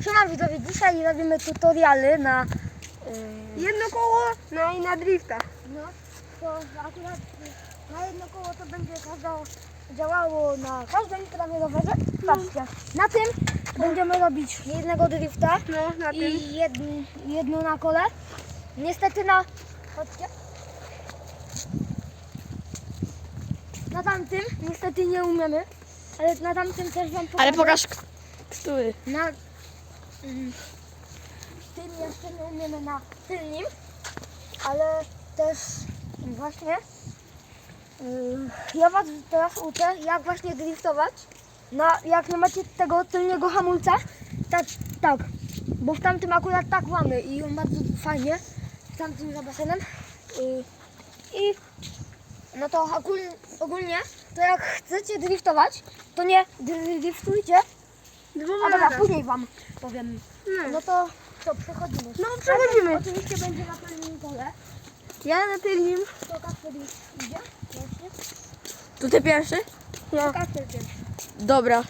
Siema widzowie, dzisiaj robimy tutoriale na... Yy, Jedno koło, no i na drifta. no, to akurat na jedno koło to będzie każda, działało na każdym prawie rowerze. Patrzcie, na tym będziemy robić jednego drifta No, na tym. i jedn, jedno na kole. Niestety na... Chodźcie. Na tamtym niestety nie umiemy, ale na tamtym też wam pokażę. Ale pokaż, k- który. Na tym jeszcze nie umiemy na tylnym, ale też właśnie yy, ja was teraz uczę, jak właśnie driftować. Na, jak nie macie tego tylnego hamulca, tak, tak, bo w tamtym akurat tak mamy i on bardzo fajnie, w tamtym za basenem. Yy, I no to ogólnie, ogólnie, to jak chcecie driftować, to nie driftujcie, a dobra, naraz. później wam powiem. No. No to co, przechodzimy. No, przechodzimy. Oczywiście będzie na pełnym pole. Ja na tylnym. To Kasper już idzie. To ty pierwszy? No. To Kasper pierwszy. Dobra.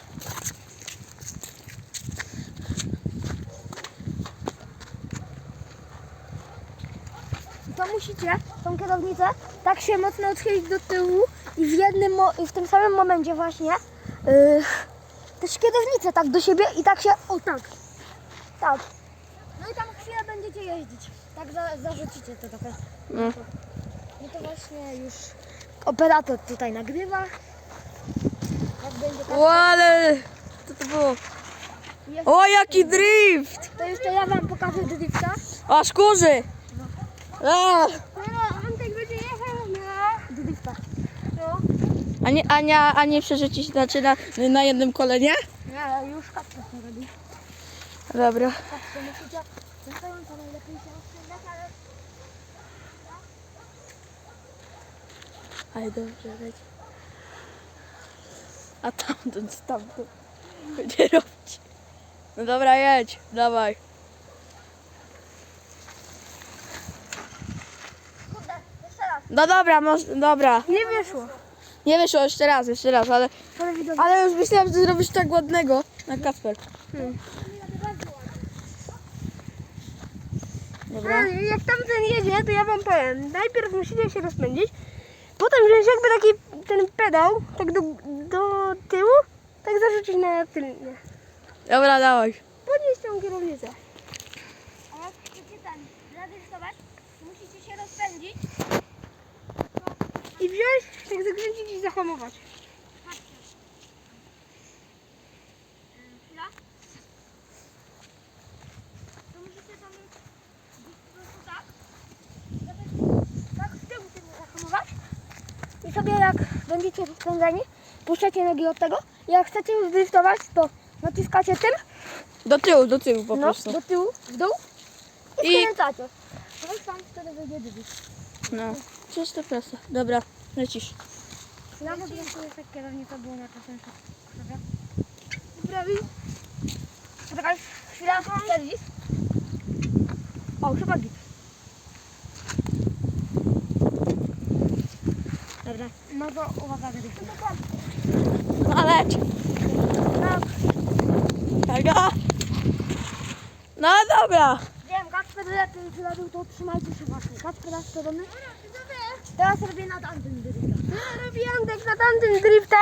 To musicie tą kierownicę tak się mocno odchylić do tyłu i w jednym, mo- i w tym samym momencie właśnie yy, też kierownicę tak do siebie i tak się, o tak, tak. No i tam chwilę będziecie jeździć. Tak za, zarzucicie to trochę. No. No to właśnie już operator tutaj nagrywa. Jak będzie tak, O, ale... Co to było? jeszcze, O, jaki drift! to jeszcze ja wam pokażę drifta. Aż kurzy! A, No, Antek będzie jechał na... Drifta. No. A, nie, a, nie, a nie przerzucić znaczy na, na jednym kolenie? Nie, już Kasper to robi. Dobra. Musicie stojąco najlepiej się ale Ale dobrze. A tamten, tamten będzie robić. No dobra, jedź, dawaj. No dobra, może, dobra. Nie wyszło. Nie wyszło jeszcze raz, jeszcze raz, ale, Ale już myślałem, że zrobisz tak ładnego na Kasper. Dobra. Ale jak tamten jedzie, to ja wam powiem. Najpierw musicie się rozpędzić, potem wziąć jakby taki ten pedał, tak do, do tyłu, tak zarzucić na tylnie. Dobra, dawaj. Podnieść tą kierownicę. A jak chcecie ten zadriftować, to musicie się rozpędzić. I wziąć, tak zakręcić i zahamować. Patrzcie. Chwila. To musicie tam mieć po prostu tak. Tak w tył tym zahamować. I sobie jak będziecie rozpędzeni, puszczacie nogi od tego. Jak chcecie już driftować, to naciskacie tym Do tyłu, do tyłu po no, prostu. do tyłu, w dół i, I- skręcacie. No i tam wtedy wyjdzie drift. No, czysto prosto. Dobra, lecisz. Ja mogę jeszcze kierownica była na czasem. Dobra. Prawi. Poczekaj, chwila, serwis. O, chyba git. Dobra, no to uwaga, drift. No leć. Tak, Uwaga. No dobra. wiem, Kacper lepiej zrobił, to trzymajcie się właśnie. Kacper na stronę. Teraz robię nad tamtym driftem. Ja robię Antek na tamtym drifta,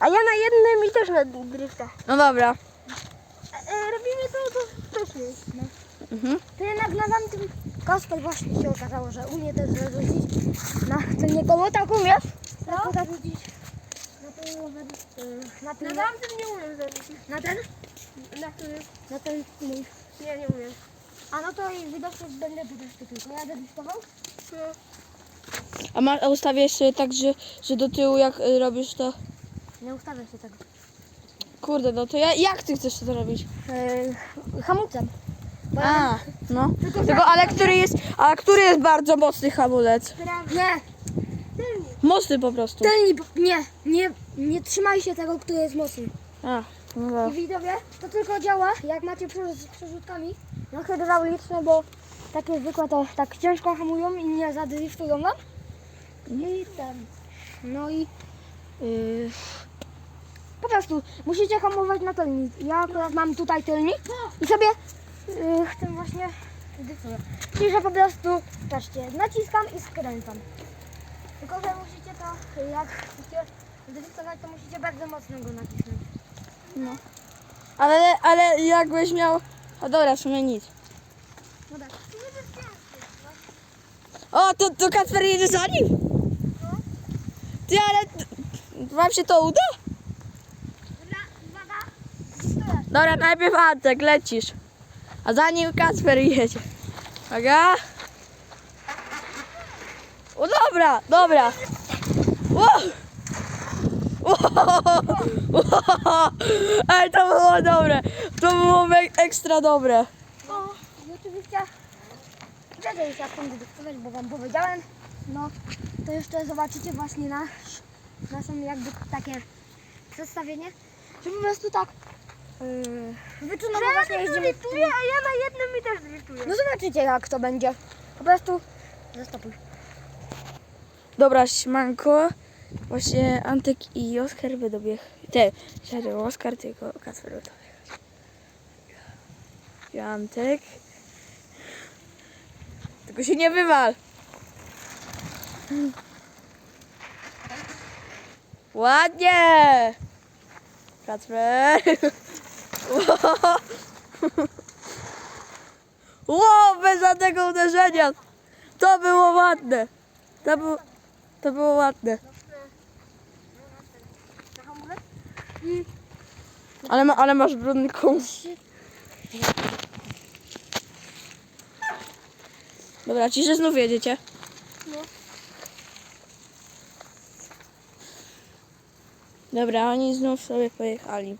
a ja na jednym i też na drifta. No dobra. E, robimy to, to wcześniej. Mhm. To jednak na tamtym Kacper właśnie się okazało, że umie też zarzucić na tylnie koło, tak umiesz? Tak no? zarzucić na ten rower, y, na Na ten, tamtym nie umiem zarzucić. na ten, Na którym? na ten, mój. Nie, nie umiem. A no to i widocznie będę po prostu tylko ja driftował. No. A, ma, a ustawiasz sobie tak, że, że do tyłu jak y, robisz to... Nie ustawiam się tego. Kurde, no to ja, jak ty chcesz to zrobić? Yy, hamulcem. Bo A, no. Tylko, Tylko, ale który jest, a który jest bardzo mocny hamulec? Nie, Mocny po prostu. tylni, bo- nie, nie, nie trzymaj się tego, który jest mocny. A, no dobra. Widzowie, to tylko działa, jak macie prze- z przerzutkami na hydrauliczne, bo takie zwykłe to tak ciężko hamują i nie zadriftują wam. I ten, no i yy, Po prostu musicie hamować na tylnik. Ja akurat mam tutaj tylnik i sobie yy, chcę właśnie. Czyli że po prostu, patrzcie, naciskam i skręcam. Tylko, że musicie to, jak chcecie dryfować, to musicie bardzo mocno go nacisnąć. No. Ale, ale jakbyś miał... A dobra, w sumie nic. No tak. O, to, to Kacper jedzie za nim? Ty, ale... Wam się to uda? Dobra, najpierw Antek, lecisz. A za nim Kacper jedzie. Uwaga. O, dobra, dobra. O! O! Ej, to było dobre. To było ekstra dobre. O, i oczywiście już jak tam dyktować, bo wam powiedziałem. No, to jeszcze zobaczycie właśnie nasz, naszą jakby takie przedstawienie, że po prostu tak yy, wyczynowo właśnie jeździmy. driftuję, a ja na jednym mi też driftuję. No zobaczycie jak to będzie. Po prostu zastopuj. Dobra, siemanko. Właśnie Antek i Oskar dobiegł. Te, siadł Oskar, tylko Kacper. I Antek. Tylko się nie wywal. Ładnie! Kacper. Ło, bez żadnego uderzenia. To było ładne. To było, to było ładne. Ale, ma, ale masz brudny kąt. Dobra, ci się znów jedziecie. Dobra, oni znów sobie pojechali.